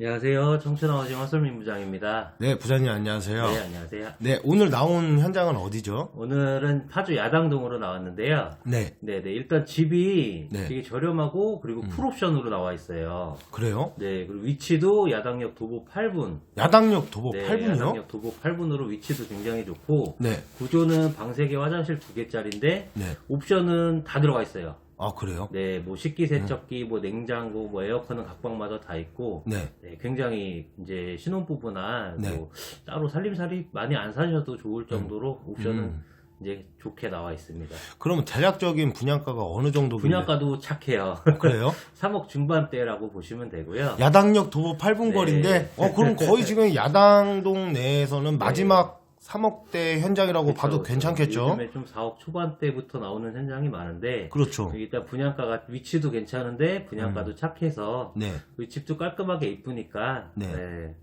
안녕하세요. 청춘아버지 화설민 부장입니다. 네, 부장님 안녕하세요. 네, 안녕하세요. 네, 오늘 나온 현장은 어디죠? 오늘은 파주 야당동으로 나왔는데요. 네, 네, 네. 일단 집이 네. 되게 저렴하고 그리고 음. 풀옵션으로 나와 있어요. 그래요? 네, 그리고 위치도 야당역 도보 8분. 야당역 도보 네, 8분이요? 야당역 도보 8분으로 위치도 굉장히 좋고 네, 구조는 방 3개 화장실 2개짜리인데 네. 옵션은 다 들어가 있어요. 아, 그래요? 네, 뭐 식기 세척기, 뭐 냉장고, 뭐 에어컨은 각방마다 다 있고 네, 네, 굉장히 이제 신혼부부나 네. 뭐 따로 살림살이 많이 안 사셔도 좋을 정도로 옵션은 음. 이제 좋게 나와 있습니다. 그러면 대략적인 분양가가 어느 정도 분양가도 착해요. 그래요? 3억 중반대라고 보시면 되고요. 야당역 도보 8분 네. 거리인데, 어, 그럼 거의 지금 야당동 내에서는 마지막 3억대 현장이라고 그렇죠, 봐도. 괜찮겠죠? 요즘에 좀 4억 초반대부터 나오는 현장이 많은데 그렇죠. 일단 분양가가 위치도 괜찮은데 분양가도 착해서 네, 그 집도 깔끔하게 이쁘니까 네. 네.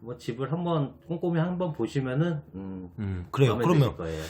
뭐 집을 한번 꼼꼼히 한번 보시면은 음, 음, 그래요. 그러면 거예요.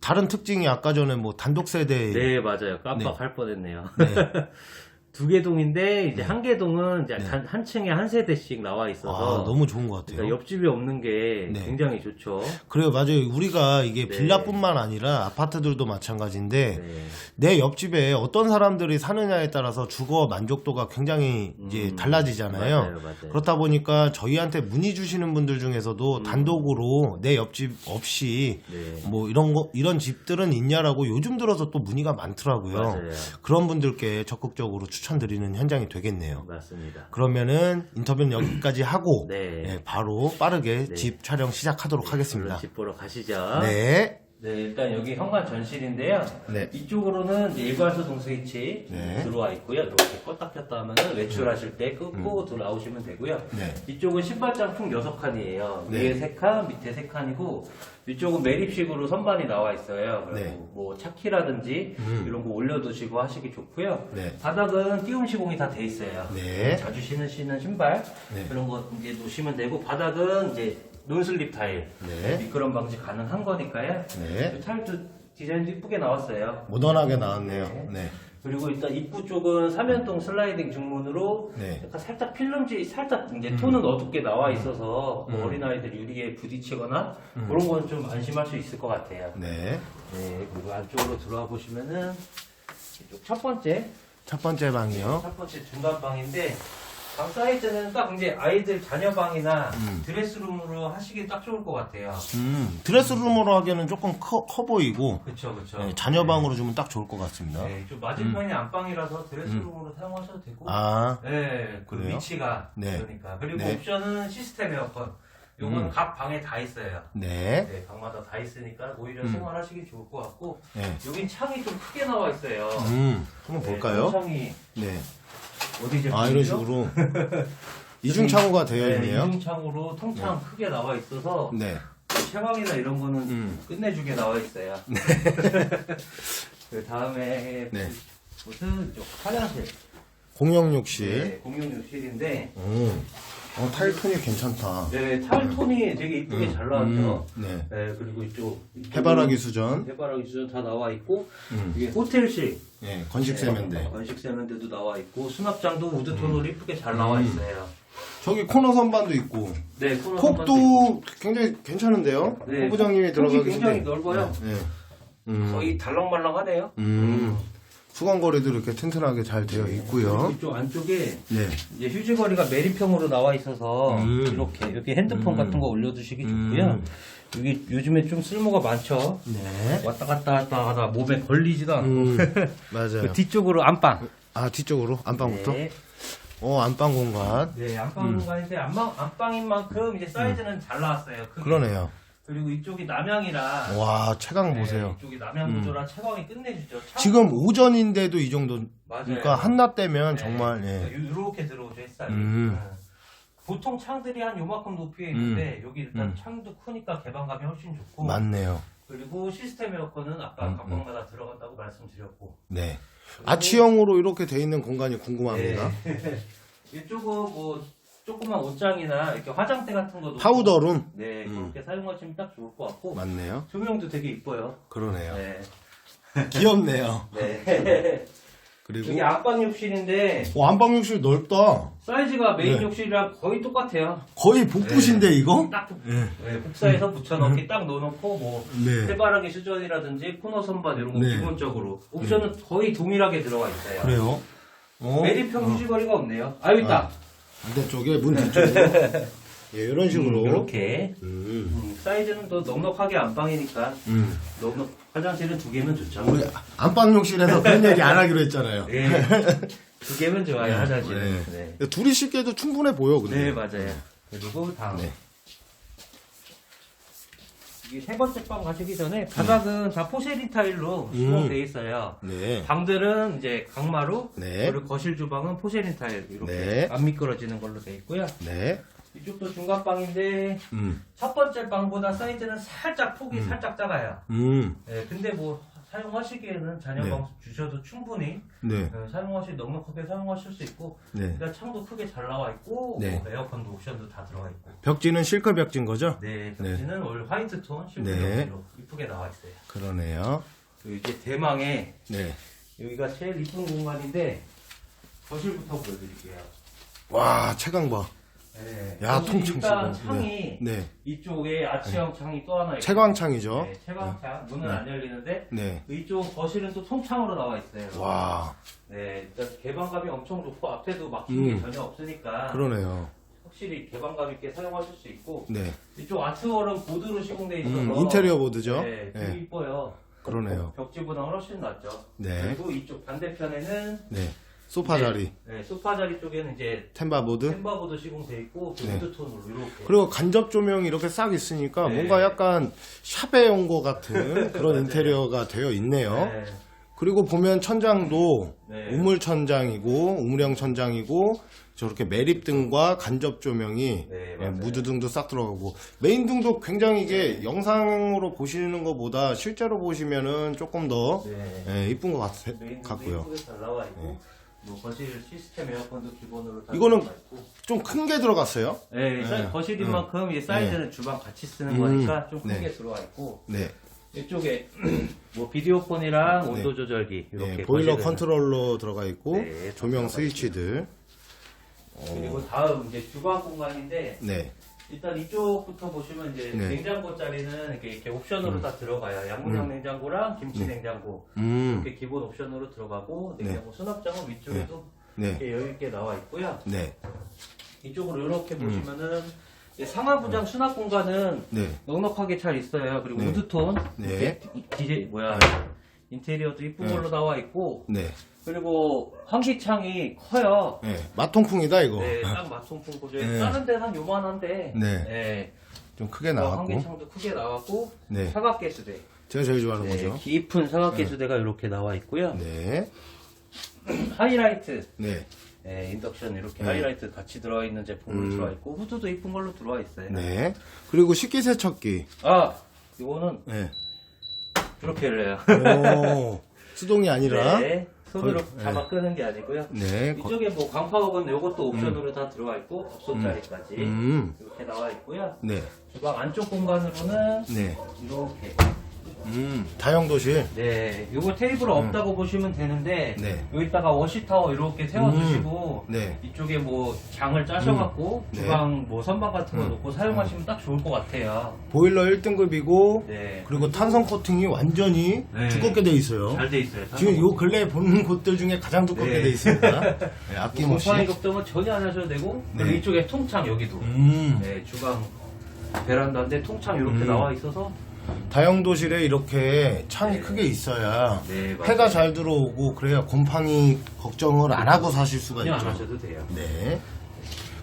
다른 특징이 아까 전에 뭐 단독 세대. 네, 맞아요. 깜빡할 뻔했네요. 두 개 동인데 이제 네. 한 개 동은 이제 네. 한, 한 층에 한 세대씩 나와 있어서 아, 너무 좋은 것 같아요. 그러니까 옆집이 없는 게 네. 굉장히 좋죠. 그래요, 맞아요. 우리가 이게 네. 빌라뿐만 아니라 아파트들도 마찬가지인데, 네. 내 옆집에 어떤 사람들이 사느냐에 따라서 주거 만족도가 굉장히 이제 음, 달라지잖아요. 맞아요, 맞아요. 그렇다 보니까 저희한테 문의 주시는 분들 중에서도 음. 단독으로 내 옆집 없이 네. 뭐 이런 거 이런 집들은 있냐라고 요즘 들어서 또 문의가 많더라고요. 맞아요. 그런 분들께 적극적으로 추천 드리는 현장이 되겠네요. 맞습니다. 그러면은 인터뷰는 여기까지 하고 네. 네, 바로 빠르게 네. 집 촬영 시작하도록 하겠습니다. 얼른 집 보러 가시죠. 네. 네, 일단 여기 현관 전실인데요. 네. 이쪽으로는 이제 일괄소동 스위치 네. 들어와 있고요. 이렇게 껐다 켰다 하면은 외출하실 때 끄고 들어오시면 되고요. 네. 이쪽은 신발장 총 6칸이에요. 네. 위에 3칸, 밑에 3칸이고 이쪽은 매립식으로 선반이 나와 있어요. 그리고 네. 뭐 차키라든지 음. 이런 거 올려두시고 하시기 좋고요. 네. 바닥은 띄움 시공이 다 돼 있어요. 네. 자주 신으시는 신발 네. 그런 거 이제 놓으시면 되고 바닥은 이제 논슬립 타일 네. 미끄럼 방지 가능한 거니까요. 네. 타일도 디자인도 이쁘게 나왔어요. 모던하게 나왔네요. 네. 그리고 일단 입구 쪽은 삼연동 슬라이딩 중문으로 네. 약간 살짝 필름지 살짝 이제 톤은 어둡게 나와 있어서 뭐 음. 어린아이들 유리에 부딪히거나 그런 건 좀 안심할 수 있을 것 같아요. 네. 네, 그리고 안쪽으로 들어와 보시면은 이쪽 첫 번째 첫 번째 방이요. 첫 번째 중간 방인데 방 사이즈는 딱 이제 아이들 자녀 방이나 음. 드레스룸으로 하시기 딱 좋을 것 같아요. 음, 드레스룸으로 하기에는 조금 커, 커 보이고 그렇죠, 그렇죠. 네, 자녀방으로 주면 딱 좋을 것 같습니다. 네, 좀 맞은편이 안방이라서 드레스룸으로 사용하셔도 되고. 아, 네, 그 그래요? 위치가 네. 그러니까 그리고 네. 옵션은 시스템 에어컨. 요건 음. 각 방에 다 있어요. 네. 네, 방마다 다 있으니까 오히려 음. 생활하시기 좋을 것 같고 네. 여긴 창이 좀 크게 나와 있어요. 음, 한번 네, 볼까요? 창이 네. 어디 이제 아, 이런? 식으로 이중 창호가 되어 네, 있네요. 이중창으로 통창 크게 나와 있어서 네. 채광이나 이런 거는 음. 끝내주게 나와 있어요. 그 다음에 네. 무슨 쪽 화장실, 공용 욕실. 네, 공용 욕실인데 오. 어, 타일 톤이 괜찮다. 네, 타일 톤이 되게 이쁘게 잘 나왔죠. 음, 네. 네, 그리고 이쪽 해바라기 수전. 해바라기 수전 다 나와 있고 음. 이게 호텔식 네, 건식 세면대. 네, 건식 세면대도 나와 있고 수납장도 우드 톤으로 음. 이쁘게 잘 나와 있어요. 저기 코너 선반도 있고. 네, 코너. 폭도 굉장히 괜찮은데요? 네, 호 부장님이 폭이 들어가기 굉장히. 넓어요. 네. 네. 음. 거의 달랑말랑하네요. 음. 수건거리도 이렇게 튼튼하게 잘 되어 있고요. 이쪽 안쪽에 네. 이제 휴지거리가 매립형으로 나와 있어서 음. 이렇게 여기 핸드폰 음. 같은 거 올려두시기 음. 좋고요. 여기 요즘에 좀 쓸모가 많죠. 네. 왔다 갔다 왔다 하다 몸에 걸리지도 않고 음, 맞아요. 그 뒤쪽으로 안방. 아, 뒤쪽으로? 안방부터? 네, 어, 안방 공간. 네 안방 음. 공간인데 안방 안방인 만큼 이제 사이즈는 잘 나왔어요. 크게. 그러네요. 그리고 이쪽이 남향이라 와, 최강 네, 보세요. 이쪽이 남향 구조라 채광이 끝내주죠. 참- 지금 오전인데도 이 정도. 맞아요. 그러니까 한낮 되면 네. 정말, 예. 이렇게 들어오죠 햇살이. 음. 네. 보통 창들이 한 요만큼 높이에 있는데 여기 일단 음. 창도 크니까 개방감이 훨씬 좋고 맞네요. 그리고 시스템 에어컨은 아까 음, 각방마다 들어갔다고 말씀드렸고 네. 아치형으로 이렇게 돼 있는 공간이 궁금합니다. 네. 이쪽은 뭐 조그만 옷장이나 이렇게 화장대 같은 것도 파우더룸? 네 음. 그렇게 사용하시면 딱 좋을 것 같고 맞네요. 조명도 되게 이뻐요. 그러네요. 네. 귀엽네요. 네. 그리고 여기 안방 욕실인데 어, 안방 욕실 넓다. 사이즈가 메인 네. 욕실이랑 거의 똑같아요. 거의 복부신데 이거? 딱 네. 네, 복사해서 붙여넣기 딱 넣어놓고 뭐 네. 해바라기 수전이라든지 코너 선반 이런 거 네. 기본적으로 옵션은 거의 동일하게 들어가 있어요. 그래요? 어? 매립형 휴지거리가 없네요. 아 여기 있다. 반대쪽에 문 뒤쪽으로. 예, 이런 식으로. 이렇게 음. 음, 사이즈는 더 넉넉하게 안방이니까 음. 넉넉 화장실은 두 개면 좋죠. 우리 안방 욕실에서 그런 얘기 안 하기로 했잖아요. 네. 두 개면 좋아요 화장실은. 네. 네. 둘이 씻기에도 충분해 보여, 근데. 네 맞아요. 그리고 다음. 네. 이게 세 번째 방 가시기 전에 바닥은 다 포세린 타일로 음. 시공돼 있어요. 네. 방들은 이제 강마루, 네. 그리고 거실 주방은 포세린 타일 이렇게 네. 안 미끄러지는 걸로 돼 있고요. 네. 이쪽도 중간 방인데 음. 첫 번째 방보다 사이즈는 살짝 폭이 살짝 작아요. 음. 네, 근데 뭐 사용하시기에는 자녀방 주셔도 충분히 네. 어, 사용하시 넉넉하게 사용하실 수 있고 네. 일단 창도 크게 잘 나와 있고 네. 뭐 에어컨도 옵션도 다 들어가 있고 벽지는 실크 벽지인 거죠? 네, 네. 벽지는 올 화이트 톤 네. 벽지로 이쁘게 나와 있어요. 그러네요. 그리고 이제 대망의 네. 여기가 제일 이쁜 공간인데 거실부터 보여드릴게요. 와, 채광 봐. 네. 야, 통창 일단 쓰고. 창이 네. 네. 이쪽에 아치형 창이 또 하나 있고 채광창이죠? 네, 채광창 문은 네. 안 열리는데 네. 이쪽 거실은 또 통창으로 나와 있어요. 와, 네, 일단 개방감이 엄청 좋고 앞에도 게 음. 전혀 없으니까 그러네요. 확실히 개방감 있게 사용하실 수 있고 네. 이쪽 아트월은 보드로 시공돼 있어서 음, 인테리어 보드죠? 네, 되게 네. 이뻐요. 그러네요. 벽지보다 훨씬 낫죠. 네. 그리고 이쪽 반대편에는 네. 소파 자리, 네, 소파 자리 쪽에는 이제 템바 보드. 템바보드 시공돼 있고 네. 보드 톤으로 이렇게. 그리고 간접 조명이 이렇게 싹 있으니까 네. 뭔가 약간 샵에 온 것 같은 그런 인테리어가 되어 있네요. 네, 그리고 보면 천장도 네. 우물 천장이고 우물형 천장이고 저렇게 매립등과 간접 조명이 네, 예. 무드등도 싹 들어가고 메인등도 굉장히 이게 영상으로 보시는 것보다 실제로 보시면은 조금 더 네. 예, 이쁜 것 같, 메인도 같고요. 이쁘게 잘 나와 있고 뭐 거실 시스템 에어컨도 기본으로 다 이거는 들어가 있고. 좀 큰 게 들어갔어요. 네, 네. 거실인 만큼 이 사이즈는 주방 같이 쓰는 음. 거니까 좀 네. 크게 들어와 있고 네, 이쪽에 뭐 비디오폰이랑 네. 온도 조절기 이렇게 네, 보일러 거실에는. 컨트롤러 들어가 있고 네, 조명 스위치들. 그리고 다음 이제 주방 공간인데 네, 일단 이쪽부터 보시면 이제 네. 냉장고 자리는 이렇게, 이렇게 옵션으로 다 들어가요. 양문형 냉장고랑 김치 네. 냉장고 음, 이렇게 기본 옵션으로 들어가고 냉장고 수납장은 위쪽에도 네, 이렇게 여유 있게 나와 있고요. 네, 이쪽으로 이렇게 음. 보시면은 이제 상하부장 수납 공간은 네, 넉넉하게 잘 있어요. 그리고 네. 우드톤 네. 이렇게 디- 디제 뭐야 인테리어도 이쁜 네. 걸로 나와 있고 네, 그리고 환기창이 커요. 네, 마통풍이다 이거. 네, 딱 마통풍 구조에 네. 다른 데는 한 요만한데 네. 네. 좀 크게 어, 나왔고. 환기창도 크게 나왔고 네. 사각개수대 제가 제일 좋아하는 네, 거죠. 깊은 사각개수대가 이렇게 나와 있고요. 네, 하이라이트 네, 네, 인덕션 이렇게 네. 하이라이트 같이 들어가 있는 제품으로 음. 들어와 있고 후드도 이쁜 걸로 들어와 있어요. 네. 그리고 식기세척기. 아 이거는 네. 이렇게 열려요. 오, 수동이 아니라. 네, 손으로 거의- 잡아 네. 끄는 게 아니고요. 네. 거- 이쪽에 뭐 광파옥은 이것도 옵션으로 다 들어가 있고 업소자리까지 음, 이렇게 나와 있고요. 네, 주방 안쪽 공간으로는 네. 이렇게 음, 다용도실. 네, 요거 테이블 없다고 보시면 되는데 네. 여기다가 워시타워 이렇게 세워주시고 네. 이쪽에 뭐 장을 짜셔갖고 음. 네. 주방 뭐 선반 같은 거 음. 놓고 사용하시면 딱 좋을 것 같아요. 보일러 1등급이고, 네, 그리고 탄성 코팅이 완전히 네. 두껍게 돼 있어요. 잘 돼 있어요. 지금 요 근래에 본 곳들 중에 가장 두껍게 네. 돼 있습니다. 네, 아낌없이. 곰팡이 걱정은 전혀 안 하셔도 되고 그리고 네. 이쪽에 통창 여기도 음, 네, 주방 베란다인데 통창 이렇게 음. 나와 있어서 다용도실에 이렇게 창이 네. 크게 있어야 네, 맞아요. 해가 잘 들어오고 그래야 곰팡이 걱정을 안 하고 사실 수가 전혀 안 있죠. 하셔도 돼요. 네.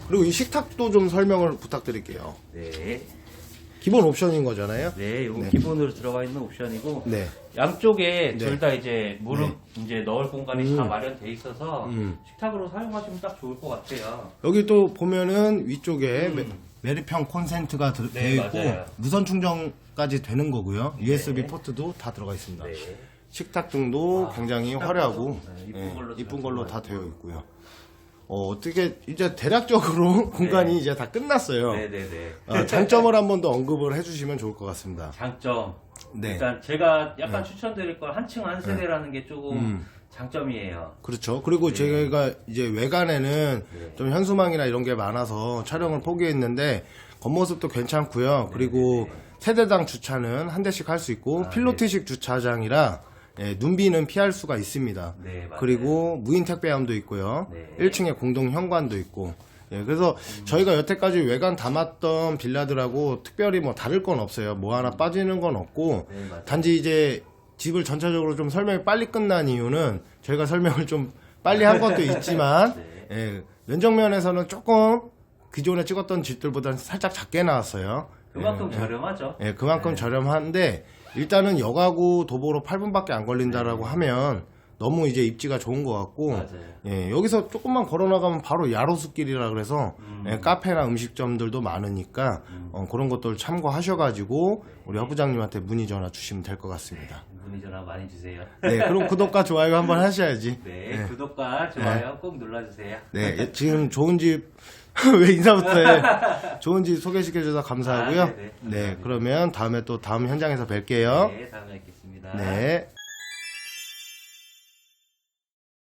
그리고 이 식탁도 좀 설명을 부탁드릴게요. 네, 기본 옵션인 거잖아요. 네, 이거 네. 기본으로 들어가 있는 옵션이고 네. 양쪽에 네. 둘다 이제 무릎 이제 넣을 공간이 음. 다 마련돼 있어서 음. 식탁으로 사용하시면 딱 좋을 것 같아요. 여기 또 보면은 위쪽에 음. 메- 메리평 콘센트가 들- 네, 되어 있고 맞아요. 무선 충전까지 되는 거고요. USB 네. 포트도 다 들어가 있습니다. 네. 식탁 등도 아, 굉장히 화려하고 네, 이쁜 예, 걸로 이쁜 다 걸로 다 되어 있고요. 어, 어떻게 이제 대략적으로 공간이 이제 다 끝났어요. 네, 네, 네. 아, 장점을 한 번 더 언급을 해주시면 좋을 것 같습니다. 장점 네. 일단 제가 약간 추천드릴 건 한층 한 세대라는 게 조금 음. 장점이에요. 그렇죠. 그리고 제가 이제 외관에는 네. 좀 현수막이나 이런 게 많아서 촬영을 포기했는데 겉모습도 괜찮고요. 그리고 세대당 주차는 한 대씩 할 수 있고 아, 필로티식 주차장이라 예, 눈비는 피할 수가 있습니다. 네. 그리고 무인 택배함도 있고요. 네. 1층에 공동 현관도 있고. 예, 그래서 저희가 여태까지 외관 담았던 빌라들하고 특별히 뭐 다를 건 없어요. 뭐 하나 빠지는 건 없고 네. 단지 이제 집을 전체적으로 좀 설명이 빨리 끝난 이유는 저희가 설명을 좀 빨리 한 것도 있지만 네. 예, 면적면에서는 조금 기존에 찍었던 집들보다는 살짝 작게 나왔어요. 그만큼 예, 저렴하죠. 예, 그만큼 네. 저렴한데 일단은 여가구 도보로 8분밖에 안 걸린다라고 하면 너무 이제 입지가 좋은 것 같고 맞아요. 예, 여기서 조금만 걸어 나가면 바로 야로수길이라 그래서 음. 예, 카페나 음식점들도 많으니까 어, 그런 것들 참고하셔가지고 우리 허 부장님한테 문의 전화 주시면 될 것 같습니다. 문의 전화 많이 주세요. 네, 그럼 구독과 좋아요 한번 하셔야지. 네, 구독과 좋아요 꼭 눌러주세요. 네, 예, 지금 좋은 집 왜 인사부터 해? 좋은 집 소개시켜 주셔서 감사하고요. 아, 네네. 네, 그러면 다음에 또 다음 현장에서 뵐게요. 네, 다음에 뵙겠습니다. 네.